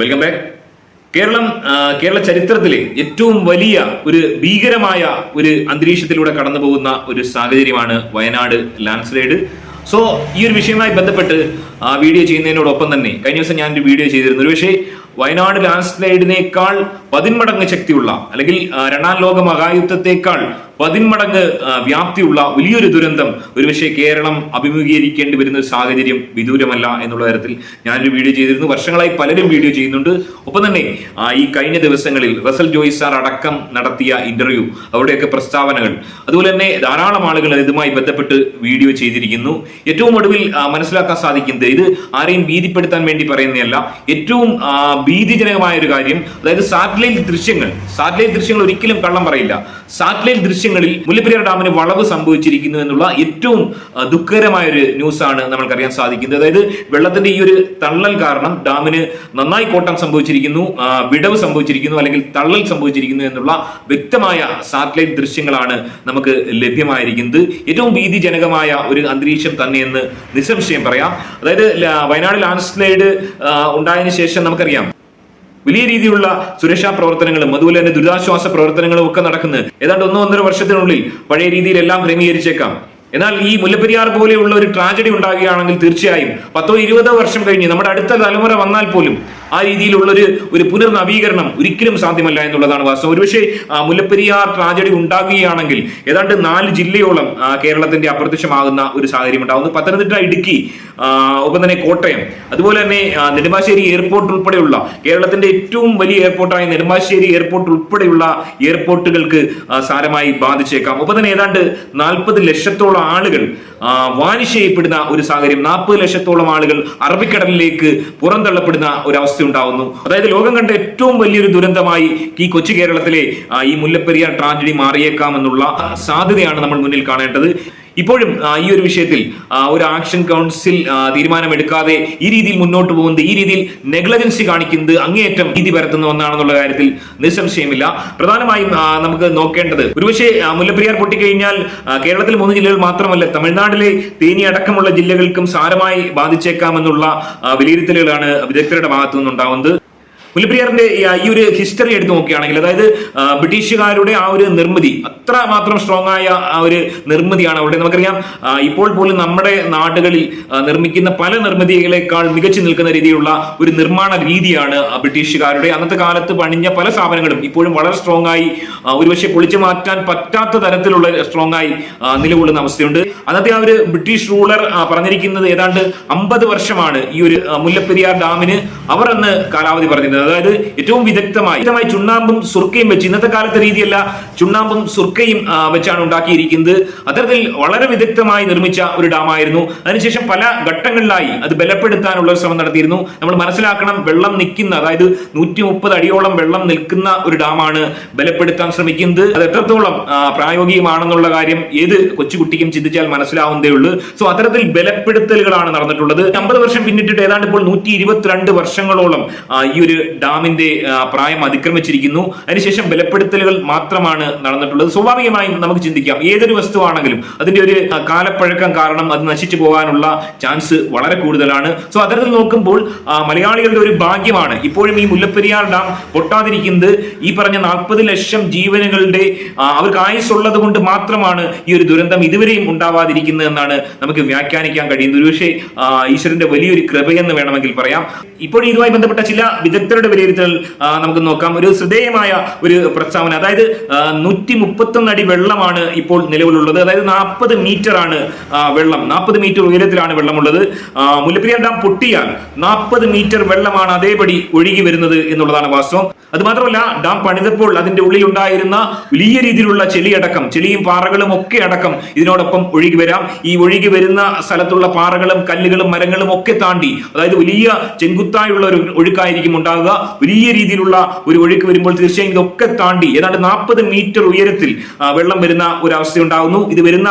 Welcome back Keralam Kerala ചരിത്രത്തിലെ ഏറ്റവും വലിയ ഒരു ഭീകരമായ ഒരു അന്തരീക്ഷത്തിലൂടെ കടന്നു പോകുന്ന ഒരു സാഹചര്യമാണ് വയനാട് ലാൻഡ്സ്ലൈഡ്. സോ ഈ ഒരു വിഷയവുമായി ബന്ധപ്പെട്ട് ആ വീഡിയോ ചെയ്യുന്നതിനോടൊപ്പം തന്നെ കഴിഞ്ഞ ദിവസം ഞാൻ ഒരു വീഡിയോ ചെയ്തിരുന്നു. ഒരു പക്ഷേ വയനാട് ലാൻഡ്സ്ലൈഡിനേക്കാൾ പതിന്മടങ്ങ് ശക്തിയുള്ള അല്ലെങ്കിൽ രണ്ടാം ലോക മഹായുദ്ധത്തെക്കാൾ പതിന്മടങ്ങ് വ്യാപ്തിയുള്ള വലിയൊരു ദുരന്തം ഒരുപക്ഷെ കേരളം അഭിമുഖീകരിക്കേണ്ടി വരുന്ന സാഹചര്യം വിദൂരമല്ല എന്നുള്ള തരത്തിൽ ഞാനൊരു വീഡിയോ ചെയ്തിരുന്നു. വർഷങ്ങളായി പലരും വീഡിയോ ചെയ്യുന്നുണ്ട്. ഒപ്പം തന്നെ ഈ കഴിഞ്ഞ ദിവസങ്ങളിൽ റസൽ ജോയ് സാർ അടക്കം നടത്തിയ ഇന്റർവ്യൂ അവിടെയൊക്കെ പ്രസ്താവനകൾ അതുപോലെ തന്നെ ധാരാളം ആളുകൾ ഇതുമായി ബന്ധപ്പെട്ട് വീഡിയോ ചെയ്തിരിക്കുന്നു. ഏറ്റവും ഒടുവിൽ മനസ്സിലാക്കാൻ സാധിക്കുന്നത് ഇത് ആരെയും ഭീതിപ്പെടുത്താൻ വേണ്ടി പറയുന്നതല്ല. ഏറ്റവും ഭീതിജനകമായ ഒരു കാര്യം അതായത് സാറ്റലൈറ്റ് ദൃശ്യങ്ങൾ. സാറ്റലൈറ്റ് ദൃശ്യങ്ങൾ ഒരിക്കലും കള്ളം പറയില്ല. സാറ്റലൈറ്റ് ദൃശ്യങ്ങളിൽ മുല്ലപ്പെരിയാർ ഡാമിന് വളവ് സംഭവിച്ചിരിക്കുന്നു എന്നുള്ള ഏറ്റവും ദുഃഖകരമായ ഒരു ന്യൂസാണ് നമ്മൾക്കറിയാൻ സാധിക്കുന്നത്. അതായത് വെള്ളത്തിന്റെ ഈ ഒരു തള്ളൽ കാരണം ഡാമിന് നന്നായി കോട്ടം സംഭവിച്ചിരിക്കുന്നു വിടവ് സംഭവിച്ചിരിക്കുന്നു അല്ലെങ്കിൽ തള്ളൽ സംഭവിച്ചിരിക്കുന്നു എന്നുള്ള വ്യക്തമായ സാറ്റലൈറ്റ് ദൃശ്യങ്ങളാണ് നമുക്ക് ലഭ്യമായിരിക്കുന്നത്. ഏറ്റവും ഭീതിജനകമായ ഒരു അന്തരീക്ഷം തന്നെയെന്ന് നിസ്സംശയം പറയാം. അതായത് ല- വയനാട് ലാൻഡ്സ്ലൈഡ് സ്ലൈഡ് ഉണ്ടായതിനു ശേഷം നമുക്കറിയാം. വലിയ രീതിയിലുള്ള സുരക്ഷാ പ്രവർത്തനങ്ങളും അതുപോലെ തന്നെ ദുരിതാശ്വാസ പ്രവർത്തനങ്ങളും ഒക്കെ നടക്കുന്നത് ഏതാണ്ട് ഒന്നോ ഒന്നര വർഷത്തിനുള്ളിൽ പഴയ രീതിയിലെല്ലാം ക്രമീകരിച്ചേക്കാം. എന്നാൽ ഈ മുല്ലപ്പെരിയാർ പോലെയുള്ള ഒരു ട്രാജഡി ഉണ്ടാകുകയാണെങ്കിൽ തീർച്ചയായും പത്തോ ഇരുപതോ വർഷം കഴിഞ്ഞ് നമ്മുടെ അടുത്ത തലമുറ വന്നാൽ പോലും ആ രീതിയിലുള്ള ഒരു ഒരു പുനർനവീകരണം ഒരിക്കലും സാധ്യമല്ല എന്നുള്ളതാണ് വാസ്തവം. ഒരുപക്ഷെ മുല്ലപ്പെരിയാർ ട്രാജഡി ഉണ്ടാകുകയാണെങ്കിൽ ഏതാണ്ട് നാല് ജില്ലയോളം കേരളത്തിന്റെ അപ്രത്യക്ഷമാകുന്ന ഒരു സാഹചര്യം ഉണ്ടാകുന്നു. പത്തനംതിട്ട ഇടുക്കി ഒപ്പം തന്നെ കോട്ടയം. അതുപോലെ തന്നെ നെടുമ്പാശ്ശേരി എയർപോർട്ട് ഉൾപ്പെടെയുള്ള കേരളത്തിന്റെ ഏറ്റവും വലിയ എയർപോർട്ടായ നെടുമ്പാശ്ശേരി എയർപോർട്ട് ഉൾപ്പെടെയുള്ള എയർപോർട്ടുകൾക്ക് സാരമായി ബാധിച്ചേക്കാം. ഒപ്പം തന്നെ ഏതാണ്ട് നാൽപ്പത് ലക്ഷത്തോളം ആളുകൾ വാനിശയപ്പെടുന്ന ചെയ്യപ്പെടുന്ന ഒരു സാഹചര്യം നാൽപ്പത് ലക്ഷത്തോളം ആളുകൾ അറബിക്കടലിലേക്ക് പുറന്തള്ളപ്പെടുന്ന ഒരു അവസ്ഥ ഉണ്ടാവുന്നു. അതായത് ലോകം കണ്ട ഏറ്റവും വലിയൊരു ദുരന്തമായി ഈ കൊച്ചു കേരളത്തിലെ ഈ മുല്ലപ്പെരിയാർ ട്രാജഡി മാറിയേക്കാമെന്നുള്ള സാധ്യതയാണ് നമ്മൾ മുന്നിൽ കാണേണ്ടത്. ഇപ്പോഴും ഈ ഒരു വിഷയത്തിൽ ഒരു ആക്ഷൻ കൗൺസിൽ തീരുമാനമെടുക്കാതെ ഈ രീതിയിൽ മുന്നോട്ട് പോകുന്നത് ഈ രീതിയിൽ നെഗ്ലജൻസി കാണിക്കുന്നത് അങ്ങേയറ്റം രീതി പരത്തുന്ന ഒന്നാണെന്നുള്ള കാര്യത്തിൽ നിസ്സംശയമില്ല. പ്രധാനമായും നമുക്ക് നോക്കേണ്ടത് ഒരുപക്ഷെ മുല്ലപ്പെരിയാർ പൊട്ടിക്കഴിഞ്ഞാൽ കേരളത്തിൽ മൂന്ന് ജില്ലകൾ മാത്രമല്ല തമിഴ്നാട്ടിലെ തേനി അടക്കമുള്ള ജില്ലകൾക്കും സാരമായി ബാധിച്ചേക്കാമെന്നുള്ള വിലയിരുത്തലുകളാണ് വിദഗ്ധരുടെ ഭാഗത്തു നിന്നുണ്ടാവുന്നത് മുല്ലപ്പെരിയാറിന്റെ ഈ ഒരു ഹിസ്റ്ററി എടുത്ത് നോക്കുകയാണെങ്കിൽ അതായത് ബ്രിട്ടീഷുകാരുടെ ആ ഒരു നിർമ്മിതി അത്ര മാത്രം സ്ട്രോങ് ആയ ആ ഒരു നിർമ്മിതിയാണ് അവിടെ നമുക്കറിയാം ഇപ്പോൾ പോലും നമ്മുടെ നാടുകളിൽ നിർമ്മിക്കുന്ന പല നിർമ്മിതികളെക്കാൾ മികച്ചു നിൽക്കുന്ന രീതിയിലുള്ള ഒരു നിർമ്മാണ രീതിയാണ് ബ്രിട്ടീഷുകാരുടെ. അന്നത്തെ കാലത്ത് പണിഞ്ഞ പല സ്ഥാപനങ്ങളും ഇപ്പോഴും വളരെ സ്ട്രോങ് ആയി ഒരുപക്ഷെ പൊളിച്ചു മാറ്റാൻ പറ്റാത്ത തരത്തിലുള്ള സ്ട്രോങ് ആയി നിലകൊള്ളുന്ന അവസ്ഥയുണ്ട്. അന്നത്തെ ആ ഒരു ബ്രിട്ടീഷ് റൂളർ പറഞ്ഞിരിക്കുന്നത് ഏതാണ്ട് അമ്പത് വർഷമാണ് ഈ ഒരു മുല്ലപ്പെരിയാർ ഡാമിന് അവർ അന്ന് കാലാവധി പറഞ്ഞിരുന്നത്. അതായത് ഏറ്റവും വിദഗ്ധമായി വിദഗ്ധമായി ചുണ്ണാമ്പും സുർക്കയും വെച്ച് ഇന്നത്തെ കാലത്തെ രീതിയല്ല ചുണ്ണാമ്പും സുർക്കയും വെച്ചാണ് ഉണ്ടാക്കിയിരിക്കുന്നത്. അത്തരത്തിൽ വളരെ വിദഗ്ധമായി നിർമ്മിച്ച ഒരു ഡാമായിരുന്നു. അതിനുശേഷം പല ഘട്ടങ്ങളിലായി അത് ബലപ്പെടുത്താനുള്ള ശ്രമം നടത്തിയിരുന്നു. നമ്മൾ മനസ്സിലാക്കണം വെള്ളം നിൽക്കുന്ന അതായത് നൂറ്റി മുപ്പത് അടിയോളം വെള്ളം നിൽക്കുന്ന ഒരു ഡാമാണ് ബലപ്പെടുത്താൻ ശ്രമിക്കുന്നത്. അത് എത്രത്തോളം പ്രായോഗികമാണെന്നുള്ള കാര്യം ഏത് കൊച്ചുകുട്ടിക്കും ചിന്തിച്ചാൽ മനസ്സിലാവുന്നതേ ഉള്ളൂ. സോ അത്തരത്തിൽ ബലപ്പെടുത്തലുകളാണ് നടന്നിട്ടുള്ളത്. അമ്പത് വർഷം പിന്നിട്ടിട്ട് ഏതാണ്ട് ഇപ്പോൾ നൂറ്റി ഇരുപത്തിരണ്ട് വർഷങ്ങളോളം ഈ ഒരു ഡാമിന്റെ പ്രായം അതിക്രമിച്ചിരിക്കുന്നു. അതിനുശേഷം ബലപ്പെടുത്തലുകൾ മാത്രമാണ് നടന്നിട്ടുള്ളത്. സ്വാഭാവികമായും നമുക്ക് ചിന്തിക്കാം ഏതൊരു വസ്തുവാണെങ്കിലും അതിന്റെ ഒരു കാലപ്പഴക്കം കാരണം അത് നശിച്ചു പോകാനുള്ള ചാൻസ് വളരെ കൂടുതലാണ്. സോ അത്തരത്തിൽ നോക്കുമ്പോൾ മലയാളികളുടെ ഒരു ഭാഗ്യമാണ് ഇപ്പോഴും ഈ മുല്ലപ്പെരിയാർ ഡാം പൊട്ടാതിരിക്കുന്നത്. ഈ പറഞ്ഞ നാൽപ്പത് ലക്ഷം ജീവനുകളുടെ അവർക്ക് ആയുസ്സുള്ളത് കൊണ്ട് മാത്രമാണ് ഈ ഒരു ദുരന്തം ഇതുവരെയും ഉണ്ടാവാതിരിക്കുന്നത് എന്നാണ് നമുക്ക് വ്യാഖ്യാനിക്കാൻ കഴിയുന്നത്. ഒരുപക്ഷെ ഈശ്വരന്റെ വലിയൊരു കൃപയെന്ന് വേണമെങ്കിൽ പറയാം. ഇപ്പോൾ ഇതുമായി ബന്ധപ്പെട്ട ചില വിദഗ്ധരുടെ വിലയിരുത്തൽ നമുക്ക് നോക്കാം. ഒരു ശ്രദ്ധേയമായ ഒരു പ്രസ്താവന. അതായത് നൂറ്റി മുപ്പത്തൊന്ന് അടി വെള്ളമാണ് ഇപ്പോൾ നിലവിലുള്ളത്. അതായത് നാൽപ്പത് മീറ്റർ ആണ് വെള്ളം. നാൽപ്പത് മീറ്റർ ഉയരത്തിലാണ് വെള്ളമുള്ളത്. മുല്ലപ്പെരിയാർ ഡാം പൊട്ടിയാൽ നാൽപ്പത് മീറ്റർ വെള്ളമാണ് അതേപടി ഒഴുകി വരുന്നത് എന്നുള്ളതാണ് വാസ്തവം. അത് മാത്രമല്ല ഡാം പണിതപ്പോൾ അതിന്റെ ഉള്ളിൽ ഉണ്ടായിരുന്ന വലിയ രീതിയിലുള്ള ചെളിയടക്കം ചെളിയും പാറകളും ഒക്കെ അടക്കം ഇതിനോടൊപ്പം ഒഴുകി വരാം. ഈ ഒഴുകി വരുന്ന സ്ഥലത്തുള്ള പാറകളും കല്ലുകളും മരങ്ങളും ഒക്കെ താണ്ടി അതായത് വലിയ ചെങ്കുത്തായുള്ള ഒരു ഒഴുക്കായിരിക്കും ഉണ്ടാകുക. വലിയ രീതിയിലുള്ള ഒരു ഒഴുക്ക് വരുമ്പോൾ തീർച്ചയായും ഇതൊക്കെ താണ്ടി ഏതാണ്ട് നാൽപ്പത് മീറ്റർ ഉയരത്തിൽ വെള്ളം വരുന്ന ഒരു അവസ്ഥ ഉണ്ടാകുന്നു ഇത് വരുന്ന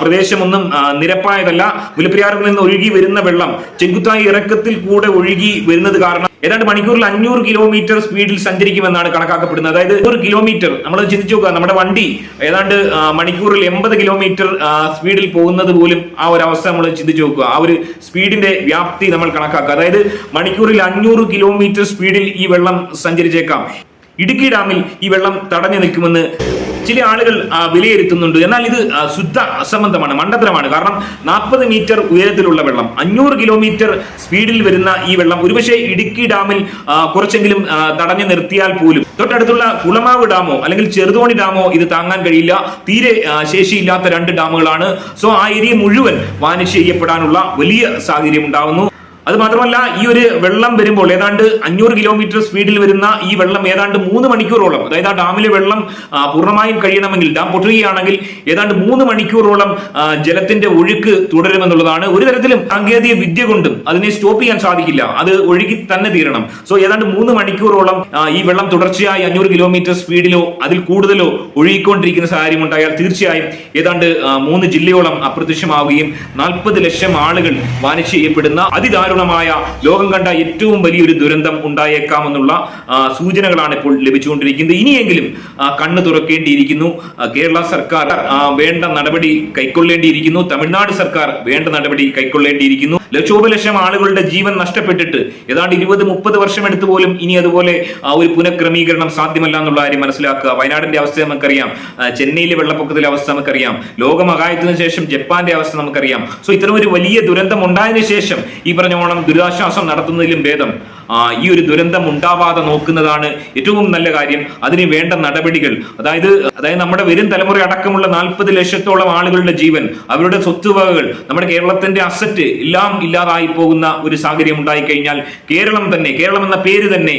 പ്രദേശമൊന്നും നിരപ്പായതല്ല. മുല്ലപ്പെരിയാറിൽ നിന്ന് ഒഴുകി വരുന്ന വെള്ളം ചെങ്കുത്തായി ഇറക്കത്തിൽ കൂടെ ഒഴുകി വരുന്നത് കാരണം ഏതാണ്ട് മണിക്കൂറിൽ അഞ്ഞൂറ് കിലോമീറ്റർ സ്പീഡിൽ സഞ്ചരിക്കുമെന്നാണ് കണക്കാക്കപ്പെടുന്നത്. അതായത് ഒരു കിലോമീറ്റർ നമ്മൾ ചിന്തിച്ചു നോക്കുക നമ്മുടെ വണ്ടി ഏതാണ്ട് മണിക്കൂറിൽ എൺപത് കിലോമീറ്റർ സ്പീഡിൽ പോകുന്നത് പോലും ആ ഒരു അവസ്ഥ നമ്മൾ ചിന്തിച്ചു നോക്കുക. ആ ഒരു സ്പീഡിന്റെ വ്യാപ്തി നമ്മൾ കണക്കാക്കുക. അതായത് മണിക്കൂറിൽ അഞ്ഞൂറ് കിലോമീറ്റർ സ്പീഡിൽ ഈ വെള്ളം സഞ്ചരിച്ചേക്കാം. ഇടുക്കി ഡാമിൽ ഈ വെള്ളം തടഞ്ഞു നിൽക്കുമെന്ന് ചില ആളുകൾ വിലയിരുത്തുന്നുണ്ട്. എന്നാൽ ഇത് ശുദ്ധ അസംബന്ധമാണ് മണ്ടത്തരമാണ്. കാരണം നാൽപ്പത് മീറ്റർ ഉയരത്തിലുള്ള വെള്ളം അഞ്ഞൂറ് കിലോമീറ്റർ സ്പീഡിൽ വരുന്ന ഈ വെള്ളം ഒരുപക്ഷെ ഇടുക്കി ഡാമിൽ കുറച്ചെങ്കിലും തടഞ്ഞു നിർത്തിയാൽ പോലും. തൊട്ടടുത്തുള്ള കുളമാവ് ഡാമോ അല്ലെങ്കിൽ ചെറുതോണി ഡാമോ ഇത് താങ്ങാൻ കഴിയില്ല. തീരെ ശേഷിയില്ലാത്ത രണ്ട് ഡാമുകളാണ്. സോ ആ ഏരിയ മുഴുവൻ വാനിഷ് ചെയ്യപ്പെടാനുള്ള വലിയ സാഹചര്യം ഉണ്ടാകുന്നു അത് മാത്രമല്ല ഈ ഒരു വെള്ളം വരുമ്പോൾ ഏതാണ്ട് അഞ്ഞൂറ് കിലോമീറ്റർ സ്പീഡിൽ വരുന്ന ഈ വെള്ളം ഏതാണ്ട് മൂന്ന് മണിക്കൂറോളം അതായത് ആ ഡാമിലെ വെള്ളം പൂർണമായും കഴിയണമെങ്കിൽ ഡാം പൊട്ടുകയാണെങ്കിൽ ഏതാണ്ട് മൂന്ന് മണിക്കൂറോളം ജലത്തിന്റെ ഒഴുക്ക് തുടരുമെന്നുള്ളതാണ് ഒരു തരത്തിലും സാങ്കേതിക വിദ്യ കൊണ്ടും അതിനെ സ്റ്റോപ്പ് ചെയ്യാൻ സാധിക്കില്ല. അത് ഒഴുകി തന്നെ തീരണം. സോ ഏതാണ്ട് മൂന്ന് മണിക്കൂറോളം ഈ വെള്ളം തുടർച്ചയായി അഞ്ഞൂറ് കിലോമീറ്റർ സ്പീഡിലോ അതിൽ കൂടുതലോ ഒഴുകിക്കൊണ്ടിരിക്കുന്ന സാഹചര്യം ഉണ്ടായാൽ തീർച്ചയായും ഏതാണ്ട് മൂന്ന് ജില്ലയോളം അപ്രത്യക്ഷമാവുകയും നാൽപ്പത് ലക്ഷം ആളുകൾ വാനിച്ച് ചെയ്യപ്പെടുന്ന അതിദാരുണമായ ലോകം കണ്ട ഏറ്റവും വലിയൊരു ദുരന്തം ഉണ്ടായേക്കാമെന്നുള്ള സൂചനകളാണ് ഇപ്പോൾ ലഭിച്ചുകൊണ്ടിരിക്കുന്നത്. ഇനിയെങ്കിലും കണ്ണ് തുറക്കേണ്ടിയിരിക്കുന്നു. കേരള സർക്കാർ വേണ്ട നടപടി കൈക്കൊള്ളേണ്ടിയിരിക്കുന്നു. തമിഴ്നാട് സർക്കാർ വേണ്ട നടപടി കൈക്കൊള്ളേണ്ടിയിരിക്കുന്നു. ലക്ഷോപലക്ഷം ആളുകളുടെ ജീവൻ നഷ്ടപ്പെട്ടിട്ട് ഏതാണ്ട് ഇരുപത് മുപ്പത് വർഷം എടുത്തു പോലും ഇനി അതുപോലെ ഒരു പുനഃക്രമീകരണം സാധ്യമല്ല എന്നുള്ള കാര്യം മനസ്സിലാക്കുക. വയനാടിന്റെ അവസ്ഥ നമുക്കറിയാം. ചെന്നൈയിലെ വെള്ളപ്പൊക്കത്തിലെ അവസ്ഥ നമുക്കറിയാം. ലോകമഹായത്തിന് ശേഷം ജപ്പാന്റെ അവസ്ഥ നമുക്കറിയാം. സോ ഇത്തരം ഒരു വലിയ ദുരന്തം ഉണ്ടായതിനു ശേഷം ഈ പറഞ്ഞോണം ദുരിതാശ്വാസം നടത്തുന്നതിലും ഭേദം. ഈ ഒരു ദുരന്തം ഉണ്ടാവാതെ നോക്കുന്നതാണ് ഏറ്റവും നല്ല കാര്യം. അതിന് വേണ്ട നടപടികൾ. അതായത് അതായത് നമ്മുടെ വരും തലമുറ അടക്കമുള്ള നാൽപ്പത് ലക്ഷത്തോളം ആളുകളുടെ ജീവൻ അവരുടെ സ്വത്തുവകകൾ നമ്മുടെ കേരളത്തിന്റെ അസറ്റ് എല്ലാം ഇല്ലാതായി പോകുന്ന ഒരു സാഹചര്യം ഉണ്ടായിക്കഴിഞ്ഞാൽ കേരളം തന്നെ കേരളം എന്ന പേര് തന്നെ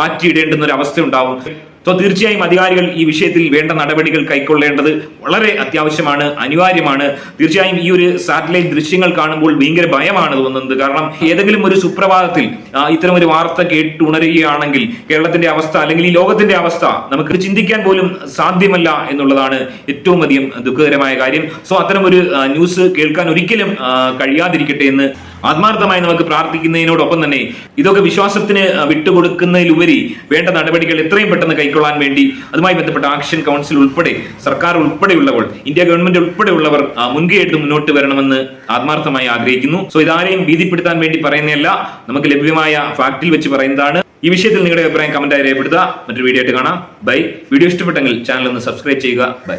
മാറ്റിയിടേണ്ടുന്ന ഒരു അവസ്ഥ ഉണ്ടാവും. സോ തീർച്ചയായും അധികാരികൾ ഈ വിഷയത്തിൽ വേണ്ട നടപടികൾ കൈക്കൊള്ളേണ്ടത് വളരെ അത്യാവശ്യമാണ് അനിവാര്യമാണ്. തീർച്ചയായും ഈ ഒരു സാറ്റലൈറ്റ് ദൃശ്യങ്ങൾ കാണുമ്പോൾ ഭയങ്കര ഭയമാണ് തോന്നുന്നത്. കാരണം ഏതെങ്കിലും ഒരു സുപ്രഭാതത്തിൽ ഇത്തരം ഒരു വാർത്ത കേട്ടുണരുകയാണെങ്കിൽ കേരളത്തിന്റെ അവസ്ഥ അല്ലെങ്കിൽ ഈ ലോകത്തിന്റെ അവസ്ഥ നമുക്ക് ചിന്തിക്കാൻ പോലും സാധ്യമല്ല എന്നുള്ളതാണ് ഏറ്റവും അധികം ദുഃഖകരമായ കാര്യം. സോ അത്തരം ഒരു ന്യൂസ് കേൾക്കാൻ ഒരിക്കലും കഴിയാതിരിക്കട്ടെ എന്ന് ആത്മാർത്ഥമായി നമുക്ക് പ്രാർത്ഥിക്കുന്നതിനോടൊപ്പം തന്നെ ഇതൊക്കെ വിശ്വാസത്തിന് വിട്ടുകൊടുക്കുന്നതിലുപരി വേണ്ട നടപടികൾ എത്രയും പെട്ടെന്ന് കൈക്കൊള്ളാൻ വേണ്ടി അതുമായി ബന്ധപ്പെട്ട ആക്ഷൻ കൗൺസിൽ ഉൾപ്പെടെ സർക്കാർ ഉൾപ്പെടെയുള്ളവർ ഇന്ത്യ ഗവൺമെന്റ് ഉൾപ്പെടെയുള്ളവർ മുൻകൈ മുന്നോട്ട് വരണമെന്ന് ആത്മാർത്ഥമായി ആഗ്രഹിക്കുന്നു. സോ ഇതാരെയും ഭീതിപ്പെടുത്താൻ വേണ്ടി പറയുന്നതല്ല നമുക്ക് ലഭ്യമായ ഫാക്റ്റിൽ വെച്ച് പറയുന്നതാണ്. ഈ വിഷയത്തിൽ നിങ്ങളുടെ അഭിപ്രായം കമന്റായി രേഖപ്പെടുത്തുക. മറ്റൊരു വീഡിയോ ആയിട്ട് കാണാം. ബൈ. വീഡിയോ ഇഷ്ടപ്പെട്ടെങ്കിൽ ചാനൽ ഒന്ന് സബ്സ്ക്രൈബ് ചെയ്യുക. ബൈ.